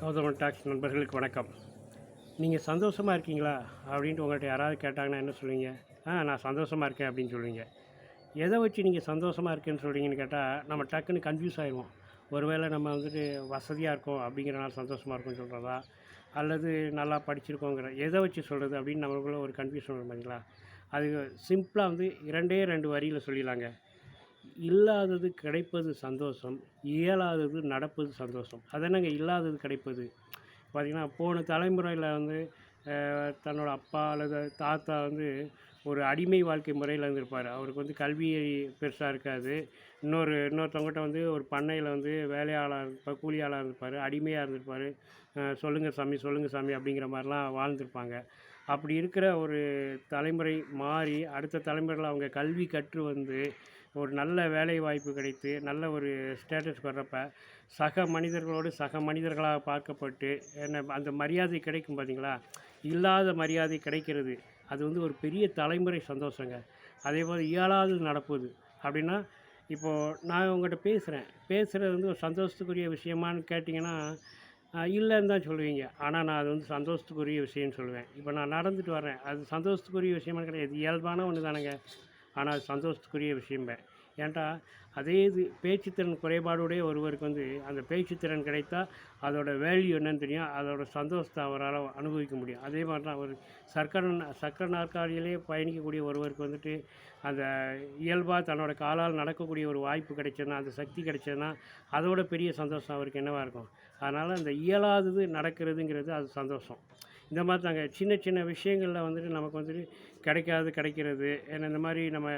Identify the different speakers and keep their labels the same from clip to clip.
Speaker 1: Gowthaman tax நண்பர்களுக்கு வணக்கம். நீங்கள் சந்தோஷமாக இருக்கீங்களா? அப்படின்ட்டு உங்கள்கிட்ட யாராவது கேட்டாங்கன்னா என்ன சொல்லுவீங்க? ஆ நான் சந்தோஷமாக இருக்கேன் அப்படின்னு சொல்லுவீங்க. எதை வச்சு நீங்கள் சந்தோஷமாக இருக்கேன்னு சொல்கிறீங்கன்னு கேட்டால் நம்ம டக்குன்னு கன்ஃபியூஸ் ஆகிடுவோம் ஒருவேளை நம்ம வந்துட்டு வசதியாக இருக்கோம் அப்படிங்கிறனால சந்தோஷமாக இருக்கும்னு சொல்கிறதா அல்லது நல்லா படிச்சிருக்கோங்கிற எதை வச்சு சொல்கிறது அப்படின்னு நம்மளுக்குள்ள ஒரு கன்ஃபியூஷன் வரும் பார்த்தீங்களா அது சிம்பிளாக வந்து இரண்டே ரெண்டு வரியில் சொல்லிடலாங்க. இல்லாதது கிடைப்பது சந்தோஷம் இயலாதது நடப்பது சந்தோஷம். அதென்னங்க இல்லாதது கிடைப்பது? பார்த்திங்கன்னா போன தலைமுறையில் வந்து தன்னோட அப்பா அல்லது தாத்தா வந்து ஒரு அடிமை வாழ்க்கை முறையில் இருந்திருப்பார். அவருக்கு வந்து கல்வி பெருசாக இருக்காது. இன்னொரு இன்னொருத்தவங்ககிட்ட வந்து ஒரு பண்ணையில் வந்து வேலையாளாக இருப்பார் கூலியாளாக இருந்திருப்பார் அடிமையாக இருந்திருப்பார். சொல்லுங்கள் சாமி சொல்லுங்கள் சாமி அப்படிங்கிற மாதிரிலாம் வாழ்ந்திருப்பாங்க. அப்படி இருக்கிற ஒரு தலைமுறை மாறி அடுத்த தலைமுறையில் அவங்க கல்வி கற்று வந்து ஒரு நல்ல வேலை வாய்ப்பு கிடைத்து நல்ல ஒரு ஸ்டேட்டஸ் வர்றப்ப சக மனிதர்களோடு சக மனிதர்களாக பார்க்கப்பட்டு என்ன அந்த மரியாதை கிடைக்கும் பார்த்தீங்களா இல்லாத மரியாதை கிடைக்கிறது. அது வந்து ஒரு பெரிய தலைமுறை சந்தோஷங்க. அதே போல் இயலாது நடப்புது. அப்படின்னா இப்போது நான் உங்கள்கிட்ட பேசுகிறேன் பேசுகிறது வந்து ஒரு சந்தோஷத்துக்குரிய விஷயமான்னு கேட்டிங்கன்னா இல்லைன்னு தான் சொல்லுவீங்க. ஆனால் நான் அது வந்து சந்தோஷத்துக்குரிய விஷயம்னு சொல்லுவேன். இப்போ நான் நடந்துட்டு வரேன் அது சந்தோஷத்துக்குரிய விஷயமா கிடையாது இயல்பான ஒன்று தானேங்க ஆனால் அது சந்தோஷத்துக்குரிய விஷயம்பேன் ஏன்டா அதே இது பேச்சுத்திறன் குறைபாடுடைய ஒருவருக்கு வந்து அந்த பேச்சுத்திறன் கிடைத்தா அதோட வேல்யூ என்னன்னு தெரியும். அதோட சந்தோஷத்தை அவரால் அனுபவிக்க முடியும். அதே மாதிரி தான் ஒரு சர்க்கரை சக்கர நாற்காலியிலே பயணிக்கக்கூடிய ஒருவருக்கு வந்துட்டு அந்த இயல்பாக தன்னோட காலால் நடக்கக்கூடிய ஒரு வாய்ப்பு கிடைச்சதுன்னா அந்த சக்தி கிடைச்சதுன்னா அதோட பெரிய சந்தோஷம் அவருக்கு என்னவாக இருக்கும்? அதனால் அந்த இயலாதது நடக்கிறதுங்கிறது அது சந்தோஷம். இந்த மாதிரி தாங்க. சின்ன சின்ன விஷயங்களில் வந்துட்டு நமக்கு வந்துட்டு கிடைக்காது கிடைக்கிறது. ஏன்னா இந்த மாதிரி நம்ம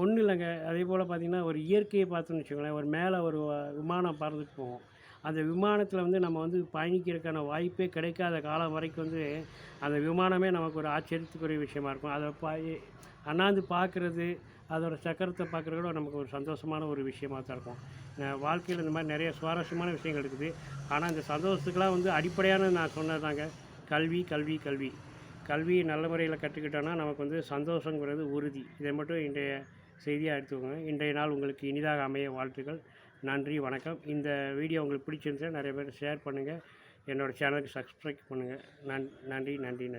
Speaker 1: ஒன்றும் இல்லைங்க. அதே போல் பார்த்திங்கன்னா ஒரு இயற்கையை பார்த்தோன்னு வச்சுக்கோங்களேன் ஒரு மேலே ஒரு விமானம் பறந்துட்டு போவோம் அந்த விமானத்தில் வந்து நம்ம வந்து பயணிக்கிறதுக்கான வாய்ப்பே கிடைக்காத காலம் வரைக்கும் வந்து அந்த விமானமே நமக்கு ஒரு ஆச்சரியத்துக்குரிய விஷயமா இருக்கும். அதை பா அண்ணாந்து பார்க்குறது அதோட சக்கரத்தை பார்க்குறத கூட நமக்கு ஒரு சந்தோஷமான ஒரு விஷயமா தான் இருக்கும். வாழ்க்கையில் இந்த மாதிரி நிறைய சுவாரஸ்யமான விஷயங்கள் இருக்குது. ஆனால் இந்த சந்தோஷத்துக்கெலாம் வந்து அடிப்படையான நான் சொன்னதாங்க கல்வி கல்வி கல்வி. கல்வியை நல்ல முறையில் கற்றுக்கிட்டோன்னா நமக்கு வந்து சந்தோஷங்கிறது உறுதி. இதை மட்டும் இன்றைய செய்தியாக எடுத்துக்கோங்க. இன்றைய நாள் உங்களுக்கு இனிதாக அமைய வாழ்த்துக்கள். நன்றி வணக்கம். இந்த வீடியோ உங்களுக்கு பிடிச்சிருந்துச்சுன்னா நிறைய பேர் ஷேர் பண்ணுங்கள் என்னோடய சேனலுக்கு சப்ஸ்கிரைப் பண்ணுங்கள் நன் நன்றி நன்றி நன்றி.